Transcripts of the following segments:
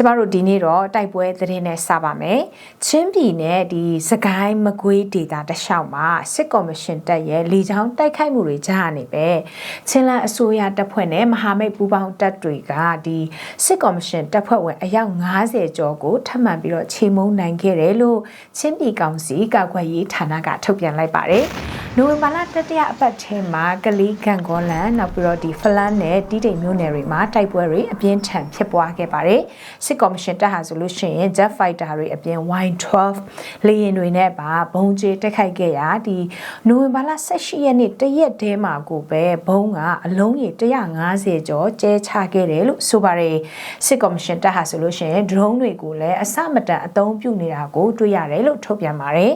ကျမတို့ဒီနေ့တော့တိုက်ပွဲသတင်းနဲ့စပါမယ်ချင်းပြည်နယ်ဒီစကိုင်းမကွေးဒေတာတလျှောက်မှာစစ်ကော်မရှင်တပ်ရဲ့လေကြောင်းတိုက်ခိုက်မှုတွေကြားနေပဲချင်းလန်အစိုးရတပ်ဖွဲ့နဲ့မဟာမိတ်ပူးပေါင်းတပ်တွေကဒီစစ်ကော်မရှင်တပ်ဖွဲ့ဝင်အယောက်90ကျော်ကိုထပ်မံပြီးတော့ချေမှုန်းနိုင်ခဲ့တယ်လို့ချင်းပြည်ကောင်စီကာကွယ်ရေးဌာနကထုတ်ပြန်လိုက်ပါတယ်နိုဝင်ဘာလတတိယအပတ်ထဲမှာကလေးကန်ကောလန်နောက်ပြီးတော့ဒီဖလန်နဲ့တီးတိမ်မြို့နယ်တွေမှာတိုက်ပွဲတွေအပြင်းထန်ဖြစ်ပွားခဲ့ပါတယ်စစ်ကော်မရှင်တပ်ဟာဆိုလို့ရှိရင် Jet Fighter တွေအပြင် Y12 လေယာဉ်တွေနဲ့ပါဘုံကျဲတက်ခိုက်ခဲ့ရာဒီနိုဝင်ဘာလ18ရက်နေ့တရက်တည်းမှာကိုပဲဘုံကအလုံးရေ150ကျော်ကျဲချခဲ့တယ်လို့ဆိုပါတယ်စစ်ကော်မရှင်တပ်ဟာဆိုလို့ရှိရင် drone တွေကိုလည်းအစမတန်အသုံးပြုနေတာကိုတွေ့ရတယ်လို့ထုတ်ပြန်ပါတယ်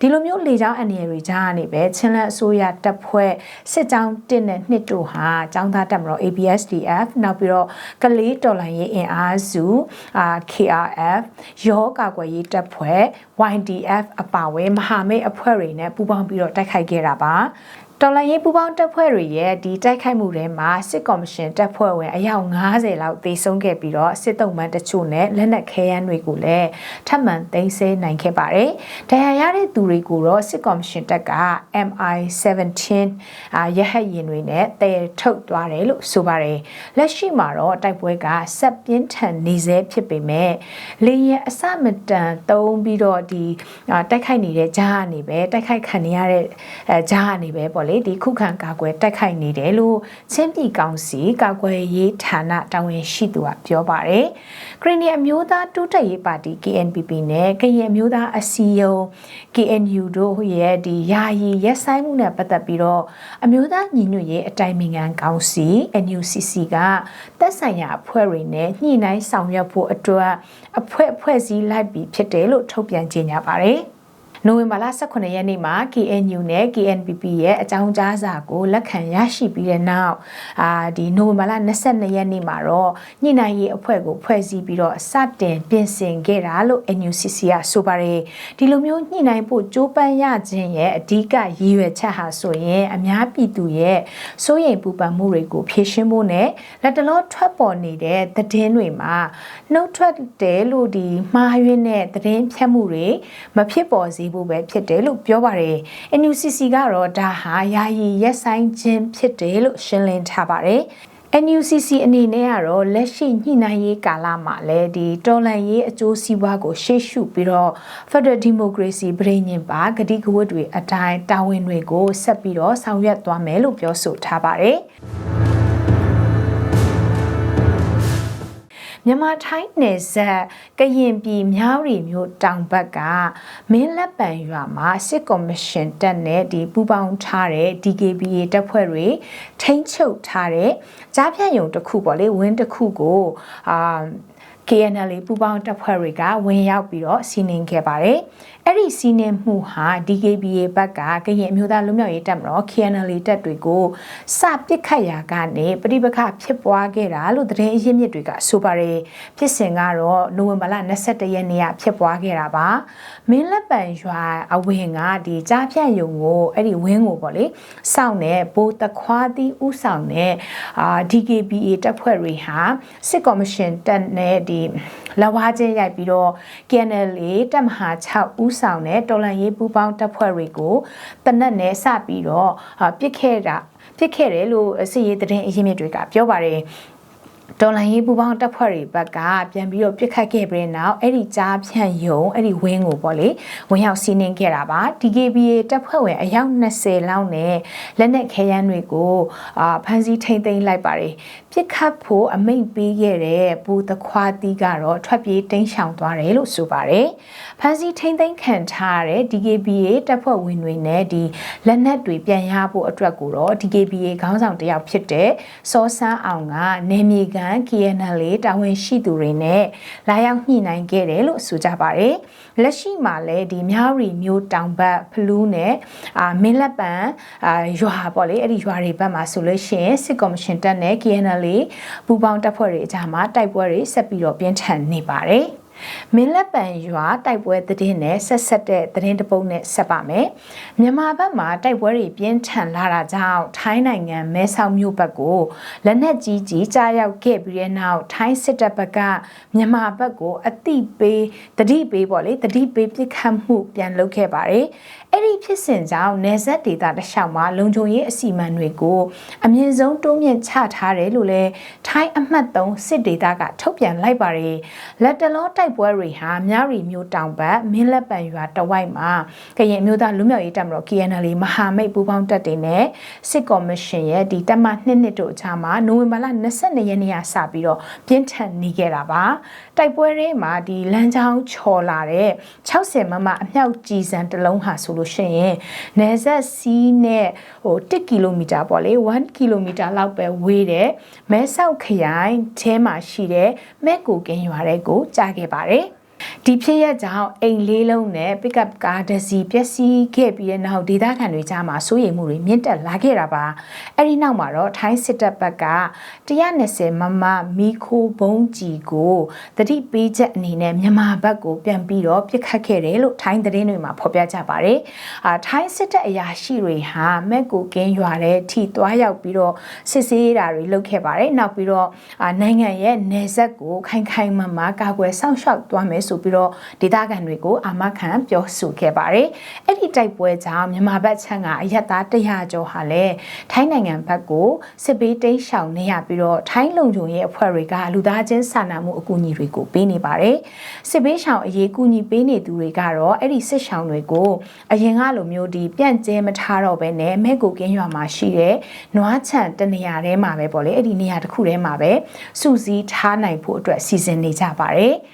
ဒီလိုမျိုးလေကြောင်းအန္တရာယ်တွေကြားကနေပဲချင်းလန်အစိုးရတပ်ဖွဲ့စစ်ကြောင်း1နဲ့2တို့ဟာចောင်းသားတပ်မတော် ABSDF နောက်ပြီးတော့ကလေးတော်လှန်ရေးအင်အားစုအာ KRF ရောကာကွယ်ရေးတပ်ဖွဲ့ YDF အပါအဝင်မဟာမိတ်အဖွဲ့တွေနဲ့ပူးပေါင်းပြီးတော့တိုက်ခိုက်ခဲ့တာပါ တော်လိုင်းရေးပူပေါင်းတပ်ဖွဲ့တွေရဲ့ဒီတိုက်ခိုက်မှုတွေမှာစစ်ကော်မရှင်တပ်ဖွဲ့ဝင်အယောက်90လောက်သေဆုံးခဲ့ပြီးတော့စစ်တုံးမှန်တချို့နဲ့လက်နက်ခဲယမ်းတွေကိုလည်းထပ်မံသိမ်းဆည်းနိုင်ခဲ့ပါတယ်။ဒဏ်ရာရတဲ့သူတွေကိုတော့စစ်ကော်မရှင်တပ်က MI17 အာရဟတ်ရင်တွေနဲ့တည်ထုတ်သွားတယ်လို့ဆိုပါတယ်။လက်ရှိမှာတော့တိုက်ပွဲကဆက်ပြင်းထန်နေဆဲဖြစ်ပေမဲ့လေရင်အစမတန်သုံးပြီးတော့ဒီတိုက်ခိုက်နေတဲ့ကြားကနေပဲတိုက်ခိုက်ခံရတဲ့အဲကြားကနေပဲပေါ့လေဒီခုခံကာကွယ်တိုက်ခိုက်နေတယ်လို့ချင်းပြည်ကောင်စီကာကွယ်ရေးဌာနတာဝန်ရှိသူကပြောပါတယ်။ခရီးနီအမျိုးသားတိုးတက်ရေးပါတီ KNPP နဲ့ကရင်အမျိုးသားအစည်းအရုံး KNU တို့ရဲ့ဒီယာယီရက်ဆိုင်မှုနဲ့ပတ်သက်ပြီးတော့အမျိုးသားညီညွတ်ရေးအတိုင်ပင်ခံကောင်စီ NUCC ကသက်ဆိုင်ရာအဖွဲ့တွေနဲ့ညှိနှိုင်းဆောင်ရွက်ဖို့အတွက်အဖွဲ့အဖွဲ့စည်းလိုက်ပြီးဖြစ်တယ်လို့ထုတ်ပြန်ကြေညာပါတယ်။ နိုဝင်ဘာလ18ရက်နေ့မှာ KNU နဲ့ KNPP ရဲ့အကြောင်းကြားစာကိုလက်ခံရရှိပြီးတဲ့နောက်အာဒီနိုဝင်ဘာလ22ရက်နေ့မှာတော့ညှိနှိုင်းရေးအဖွဲ့ကိုဖွဲ့စည်းပြီးတော့စတင်ပြင်ဆင်ခဲ့တာလို့ NUCC ကဆိုပါတယ်ဒီလိုမျိုးညှိနှိုင်းဖို့ကြိုးပမ်းရခြင်းရဲ့အဓိကရည်ရွယ်ချက်ဟာဆိုရင်အများပြည်သူရဲ့စိုးရိမ်ပူပန်မှုတွေကိုဖြေရှင်းဖို့နဲ့လက်တလောထွက်ပေါ်နေတဲ့သတင်းတွေမှာနှုတ်ထွက်တယ်လို့ဒီမှားယွင်းတဲ့သတင်းဖြတ်မှုတွေမဖြစ်ပေါ်စေဖို့ပဲဖြစ်တယ်လို့ပြောပါတယ် NUCC ကတော့ဒါဟာယာယီရက်ဆိုင်ခြင်းဖြစ်တယ်လို့ရှင်းလင်းထားပါတယ် NUCC အနေနဲ့ကတော့လက်ရှိညှိနှိုင်းရေးကာလမှာလည်းဒီတော်လှန်ရေးအကျိုးစီးပွားကိုရှေ့ရှုပြီးတော့ Federal Democracy ပြည်ညင်ပါဂတိကဝတ်တွေအတိုင်းတာဝန်တွေကိုဆက်ပြီးတော့ဆောင်ရွက်သွားမယ်လို့ပြောဆိုထားပါတယ်။ မြန်မာထိုင်းနယ်စပ်ကရင်ပြည်မြောက်ရီမြို့တောင်ဘက်ကမင်းလက်ပံရွာမှာစစ်ကော်မရှင်တပ်နဲ့ဒီပူးပေါင်းထားတဲ့ DKBA တပ်ဖွဲ့တွေထိန်းချုပ်ထားတဲ့ကြားဖြတ်ယုံတစ်ခုပေါ့လေဝင်းတစ်ခုကိုအာ KNL ပူပေါင်းတပ်ဖွဲ့တွေကဝင်ရောက်ပြီးတော့စီးနင်းခဲ့ပါတယ်။အဲ့ဒီစီးနင်းမှုဟာ DKBA ဘက်ကကရင်အမျိုးသားလူမျိုးရေးတပ်မတော် KNL တပ်တွေကိုစပစ်ခတ်ရာကနေပြိပခဖြစ်ပွားခဲ့တာလို့သတင်းအရင်းမြစ်တွေကဆိုပါတယ်။ဖြစ်စဉ်ကတော့နိုဝင်ဘာလ22ရက်နေ့ကဖြစ်ပွားခဲ့တာပါ။မင်းလက်ပံရွာအဝင်ကဒီကြားဖြတ်ယုံကိုအဲ့ဒီဝင်းကိုပေါ့လေစောင့်တဲ့ဘိုးတခွားသီးဥဆောင်တဲ့အာ DKBA တပ်ဖွဲ့တွေဟာစစ်ကော်မရှင်တပ်နဲ့ဒီ လဝါချင်းရိုက်ပြီးတော့ KNL တပ်မဟာ6ဦးဆောင်တဲ့တော်လန်ရေးပူးပေါင်းတပ်ဖွဲ့တွေကိုတနက်နဲ့စပြီးတော့ပြစ်ခဲ့တာပြစ်ခဲ့တယ်လို့စစ်ရေးသတင်းအရင်းမြစ်တွေကပြောပါတယ်တော်လိုင်းရေးပူပေါင်းတပ်ဖွဲ့တွေဘက်ကပြန်ပြီးတော့ပြစ်ခတ်ခဲ့ပြီးနောက်အဲ့ဒီကြားဖြန့်ယုံအဲ့ဒီဝင်းကိုပေါ့လေဝင်ရောက်စီးနင်းခဲ့တာပါ DKBA တပ်ဖွဲ့ဝင်အယောက်20လောက်နဲ့လက်နက်ခဲယမ်းတွေကိုအာဖမ်းဆီးထိန်းသိမ်းလိုက်ပါတယ် ပြစ်ခတ်ဖို့အမိန့်ပေးခဲ့တဲ့ပူသခွားတီးကတော့ထွက်ပြေးတိမ်းရှောင်သွားတယ်လို့ဆိုပါတယ်ဖမ်းဆီးထိန်းသိမ်းခံထားတဲ့ DKBA တပ်ဖွဲ့ဝင်တွေနဲ့ဒီလက်နက်တွေပြန်ရဖို့အတွက်ကိုတော့ DKBA ခေါင်းဆောင်တယောက်ဖြစ်တဲ့စောစန်းအောင်ကနေမြေကန် KNL တာဝန်ရှိသူတွေနဲ့လာရောက်ညှိနှိုင်းခဲ့တယ်လို့ဆိုကြပါတယ်။လက်ရှိမှာလည်းဒီမြရီမျိုးတောင်ဘက်ဖလူးနဲ့အာမင်းလက်ပံအာရွာပေါ့လေအဲ့ဒီရွာတွေဘက်မှာဆိုလို့ရှိရင်စစ်ကော်မရှင်တပ်နဲ့ KNL ပူးပေါင်းတပ်ဖွဲ့တွေအကြားမှာတိုက်ပွဲတွေဆက်ပြီးတော့ပြင်းထန်နေပါတယ်။ မင်းလက်ပံရွာတိုက်ပွဲသတင်းနဲ့ဆက်ဆက်တဲ့သတင်းတစ်ပုဒ်နဲ့ဆက်ပါမယ်မြန်မာဘက်မှာတိုက်ပွဲတွေပြင်းထန်လာတာကြောင့်ထိုင်းနိုင်ငံမဲဆောက်မြို့ဘက်ကိုလက်နက်ကြီးကြီးကြားရောက်ခဲ့ပြီးတဲ့နောက်ထိုင်းစစ်တပ်ဘက်ကမြန်မာဘက်ကိုအတိပေးတတိပေးပေါ့လေတတိပေးပြစ်ခတ်မှုပြန်လုပ်ခဲ့ပါတယ်အဲ့ဒီဖြစ်စဉ်ကြောင့်နေဆက်ဒေတာတစ်လျှောက်မှာလုံခြုံရေးအစီအမံတွေကိုအမြင့်ဆုံးတိုးမြင့်ချထားတယ်လို့လည်းထိုင်းအမှတ်3စစ်ဒေတာကထုတ်ပြန်လိုက်ပါတယ်လက်တလောတိုက်ပွဲတွေဟာမြရီမျိုးတောင်ဘက်မင်းလက်ပံရွာတဝိုက်မှာကရင်မျိုးသားလူမျိုးရေးတပ်မတော် KNL မဟာမိတ်ပူးပေါင်းတပ်တွေနဲ့စစ်ကော်မရှင်ရဲ့ဒီတပ်မနှစ်နှစ်တို့အခြားမှာနိုဝင်ဘာလ22ရက်နေ့ကစပြီးတော့ပြင်းထန်နေခဲ့တာပါတိုက်ပွဲတွေမှာဒီလမ်းကြောင်းချော်လာတဲ့60မမအမြောက်ကြည်စံတစ်လုံးဟာဆိုလို့ရှိရင်နေဆက်စီးနဲ့ဟို1ကီလိုမီတာပေါ့လေ1ကီလိုမီတာလောက်ပဲဝေးတဲ့မဲဆောက်ခရိုင်ထဲမှာရှိတဲ့မဲကိုကင်းရွာတဲ့ကိုကြားခဲ့ပါတယ် ဒီဖြစ်ရက်ကြောင့်အိမ်လေးလုံးနဲ့ pick up ကားတစ်စီးပျက်စီးခဲ့ပြီးတဲ့နောက်ဒေသခံတွေကြားမှာစိုးရိမ်မှုတွေမြင့်တက်လာခဲ့တာပါအဲ့ဒီနောက်မှာတော့ထိုင်းစစ်တပ်ဘက်က120မမမီခိုဘုံကြီးကိုတတိပေးချက်အနေနဲ့မြန်မာဘက်ကိုပြန်ပြီးတော့ပြစ်ခတ်ခဲ့တယ်လို့ထိုင်းသတင်းတွေမှာဖော်ပြကြပါတယ်အာထိုင်းစစ်တပ်အရာရှိတွေဟာမက်ကိုကင်းရွာတဲ့ထိသွားရောက်ပြီးတော့စစ်ဆေးတာတွေလုပ်ခဲ့ပါတယ်နောက်ပြီးတော့အာနိုင်ငံရဲ့နယ်စပ်ကိုခိုင်ခိုင်မာမာကာကွယ်စောင့်ရှောက်သွားမယ်ဆိုပြီးတော့ဒေသခံတွေကိုအာမခံပြောဆိုခဲ့ပါတယ်။အဲ့ဒီတိုက်ပွဲကြောင့်မြန်မာဘက်ခြမ်းကအရက်သား100ကျော်ဟာလည်းထိုင်းနိုင်ငံဘက်ကိုစစ်ပေးတိမ်းရှောင်နေရပြီးတော့ထိုင်းလုံခြုံရေးအဖွဲ့တွေကလူသားချင်းစာနာမှုအကူအညီတွေကိုပေးနေပါတယ်။စစ်ပေးရှောင်အရေးကူညီပေးနေသူတွေကတော့အဲ့ဒီစစ်ရှောင်တွေကိုအရင်ကလိုမျိုးဒီပြန့်ကျဲမထားတော့ဘဲနဲ့မဲကိုကင်းရွာမှာရှိတဲ့နွားချန်တနေရာထဲမှာပဲပေါ့လေအဲ့ဒီနေရာတစ်ခုထဲမှာပဲစုစည်းထားနိုင်ဖို့အတွက်စီစဉ်နေကြပါတယ်။